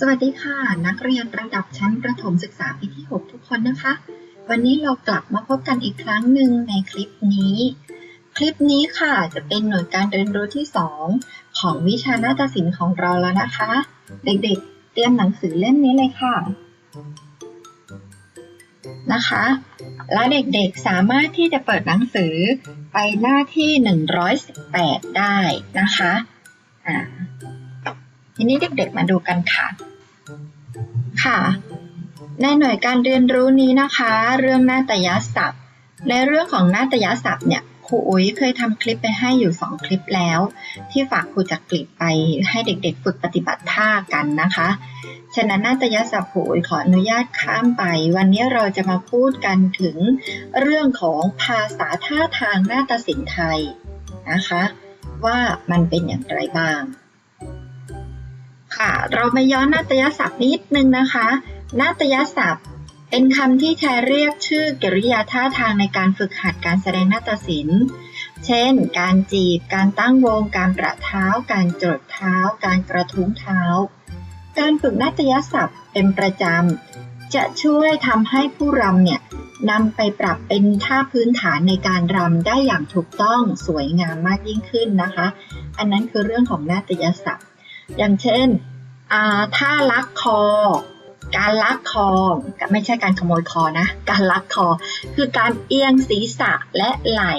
สวัสดีค่ะ นักเรียนระดับชั้นประถมศึกษาปีที่ 6 ทุกคนนะคะ วันนี้เรากลับมาพบกันอีกครั้งหนึ่งในคลิปนี้ คลิปนี้ค่ะจะเป็นหน่วยการเรียนรู้ที่ 2 ของวิชานาฏศิลป์ของเราแล้วนะคะ เด็กๆ เตรียมหนังสือเล่มนี้เลยค่ะ นะคะ และเด็กๆสามารถที่จะเปิดหนังสือไปหน้าที่ 118 ได้นะคะอ่า ทีนี้เด็กๆมาดูกันค่ะ ค่ะ ในหน่วยการเรียนรู้นี้นะคะ เรื่องนาฏยศัพท์ ในเรื่องของนาฏยศัพท์เนี่ยครูอุ๋ยเคยทำคลิปไปให้อยู่ 2 คลิปแล้ว ที่ฝากครูจักกลิบไปให้เด็กๆฝึกปฏิบัติท่ากันนะคะ ฉะนั้นนาฏยศัพท์ครูอุ๋ยขออนุญาตข้ามไป วันนี้เราจะมาพูดกันถึงเรื่องของภาษาท่าทางนาฏศิลป์ไทยนะคะ ว่ามันเป็นอย่างไรบ้าง ค่ะ เรามาย้อนนาฏยศัพท์นิดนึงนะคะ นาฏยศัพท์ เป็นคำที่ใช้เรียกชื่อกริยาท่าทางในการฝึกหัดการแสดงนาฏศิลป์ เช่น การจีบ การตั้งวง การประเท้า การจดเท้า การกระทุ้งเท้า การฝึกนาฏยศัพท์เป็นประจำ จะช่วยทำให้ผู้รำเนี่ยนำไปปรับเป็นท่าพื้นฐานในการรำได้อย่างถูกต้องสวยงามมากยิ่งขึ้นนะคะ อันนั้นคือเรื่องของนาฏยศัพท์ อย่างเช่น ท่าลักคอ การลักคอไม่ใช่การขโมยคอนะ การลักคอ คือการเอียงศีรษะและไหล่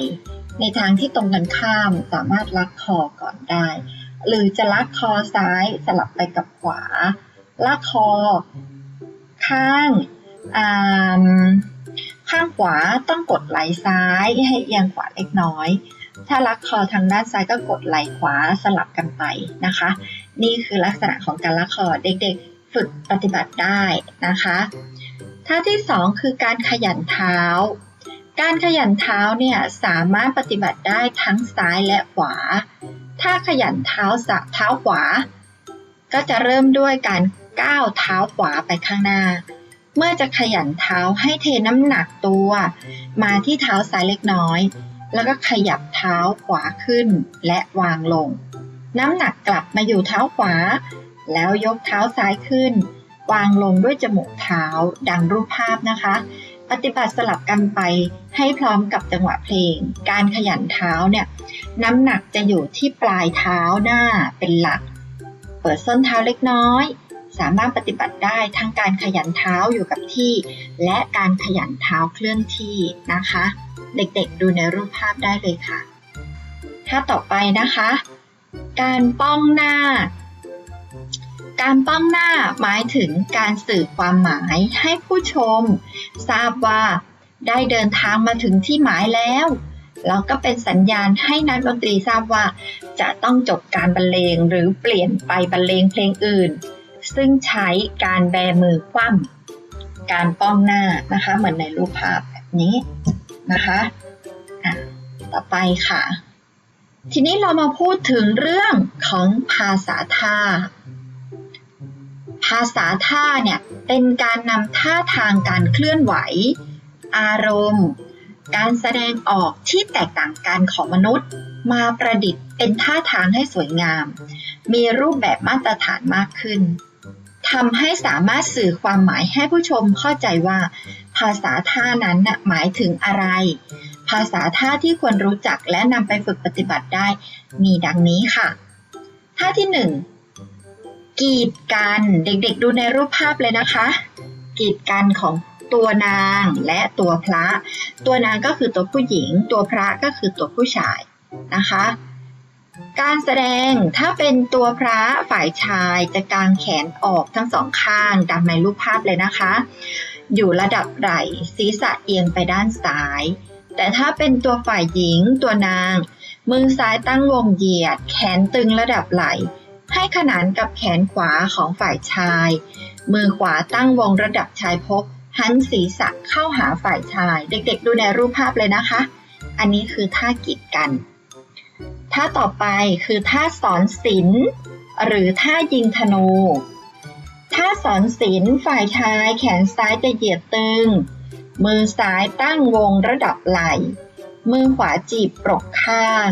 ในทางที่ตรงกันข้ามสามารถลักคอก่อนได้ หรือจะลักคอซ้ายสลับไปกับขวา ลักคอ ข้างข้างขวาต้องกดไหล่ซ้ายให้เอียงขวาเล็กน้อย ถ้าลักคอทางด้านซ้ายก็กดไหล่ขวาสลับกันไปนะคะ นี่คือลักษณะของการลักคอเด็กๆ ฝึกปฏิบัติได้นะคะท่าที่ 2 คือการขยันเท้า การขยันเท้าเนี่ยสามารถปฏิบัติได้ทั้งซ้ายและขวา ถ้าขยันเท้าสะเท้าขวา ก็จะเริ่มด้วยการก้าวเท้าขวาไปข้างหน้า เมื่อจะขยันเท้าให้เทน้ำหนักตัว มาที่เท้าซ้ายเล็กน้อย แล้วก็ขยับเท้าขวาขึ้นและวางลง น้ำหนักกลับมาอยู่เท้าขวา แล้วยกเท้าซ้ายขึ้น วางลงด้วยจมูกเท้าดังรูปภาพนะคะ ปฏิบัติสลับกันไปให้พร้อมกับจังหวะเพลง การขยันเท้าเนี่ย น้ำหนักจะอยู่ที่ปลายเท้าหน้าเป็นหลัก เปิดส้นเท้าเล็กน้อย สามารถปฏิบัติได้ทั้งการขยันเท้าอยู่กับที่ และการขยันเท้าเคลื่อนที่นะคะ เด็กๆดูในรูปภาพได้เลยค่ะถ้าต่อไปนะคะ การป้องหน้า การป้องหน้าหมายถึงการสื่อความหมายให้ผู้ชม ทราบว่าได้เดินทางมาถึงที่หมายแล้ว แล้วก็เป็นสัญญาณให้นักดนตรีทราบว่า จะต้องจบการบรรเลงหรือเปลี่ยนไปบรรเลงเพลงอื่น ซึ่งใช้การแบมือคว่ำการป้องหน้านะคะ เหมือนในรูปภาพแบบนี้นะคะะต่อไปค่ะ ทีนี้เรามาพูดถึงเรื่องของภาษาท่า ภาษาท่าเนี่ยเป็นการนำท่าทางการเคลื่อนไหว อารมณ์ การแสดงออกที่แตกต่างกันของมนุษย์ มาประดิษฐ์เป็นท่าทางให้สวยงาม มีรูปแบบมาตรฐานมากขึ้นทำให้สามารถสื่อความหมายให้ผู้ชมเข้าใจว่า ภาษาท่านั้นหมายถึงอะไร ภาษาท่าที่ควรรู้จักและนำไปฝึกปฏิบัติได้ มีดังนี้ค่ะ ท่าที่ 1 กีดกันเด็กๆ ดูในรูปภาพเลยนะคะ กีดกันของตัวนางและตัวพระ ตัวนางก็คือตัวผู้หญิง ตัวพระก็คือตัวผู้ชายนะคะ การแสดงถ้าเป็นตัวพระฝ่ายชายจะกางแขนออกทั้งสองข้างดังในรูปภาพเลยนะคะ อยู่ระดับไหล่ศีรษะเอียงไปด้านซ้าย แต่ถ้าเป็นตัวฝ่ายหญิงตัวนาง มือซ้ายตั้งวงเหยียด แขนตึงระดับไหล่ให้ขนานกับแขนขวาของฝ่ายชาย มือขวาตั้งวงระดับชายพกหันศีรษะเข้าหาฝ่ายชาย เด็กๆ ดูในรูปภาพเลยนะคะ อันนี้คือท่ากีดกัน ท่าต่อไปคือท่าสอนศิลหรือท่ายิงธนู ท่าสอนศิลฝ่ายชายแขนซ้ายจะเหยียดตึง มือซ้ายตั้งวงระดับไหล่ มือขวาจีบปรกข้าง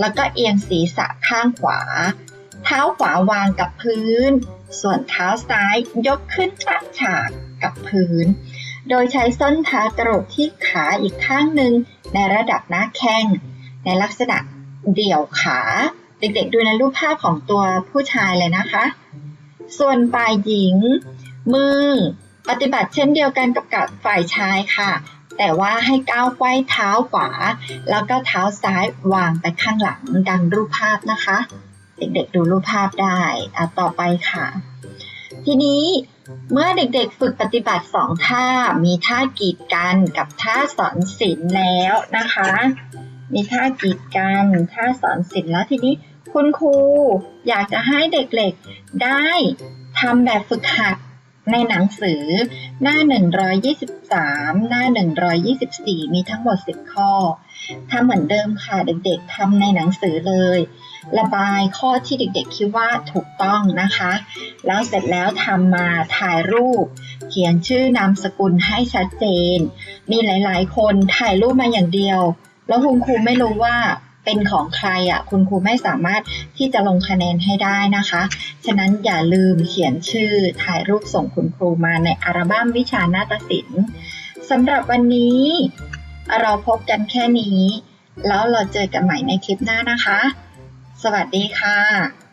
แล้วก็เอียงศีรษะข้างขวา เท้าขวาวางกับพื้น ส่วนเท้าซ้ายยกขึ้นตั้งฉากกับพื้น โดยใช้ส้นเท้าตรงที่ขาอีกข้างหนึ่งในระดับหน้าแข้ง ในลักษณะเดี่ยวขา เด็กๆดูในรูปภาพของตัวผู้ชายเลยนะคะ ส่วนฝ่ายหญิง มือ ปฏิบัติเช่นเดียวกันกับกับฝ่ายชายค่ะ แต่ว่าให้ก้าวไขว้เท้าขวา แล้วก็เท้าซ้ายวางไปข้างหลังดังรูปภาพนะคะ เด็กๆดูรูปภาพได้อะต่อไปค่ะ ทีนี้เมื่อเด็กๆฝึกปฏิบัติสองท่า มีท่ากีดกันกับท่าสอนศิลป์แล้วนะคะ มีท่ากีดกันท่าสอนศิลป์แล้วทีนี้คุณครูอยากจะให้เด็กๆได้ทำแบบฝึกหัด ในหนังสือหน้า 123 หน้า 124 มีทั้งหมด 10 ข้อทำเหมือนเดิมค่ะเด็กๆทำในหนังสือเลย ระบายข้อที่เด็กๆคิดว่าถูกต้องนะคะ แล้วเสร็จแล้วทำมาถ่ายรูป เขียนชื่อนามสกุลให้ชัดเจน มีหลายๆ คนถ่ายรูปมาอย่างเดียว แล้วคุณครูไม่รู้ว่า เป็นของใครอะคุณครูไม่สามารถที่จะลงคะแนนให้ได้นะคะ ฉะนั้นอย่าลืมเขียนชื่อถ่ายรูปส่งคุณครูมาในอัลบั้มวิชานาฏศิลป์สำหรับวันนี้ เราพบกันแค่นี้ แล้วเราเจอกันใหม่ในคลิปหน้านะคะ สวัสดีค่ะ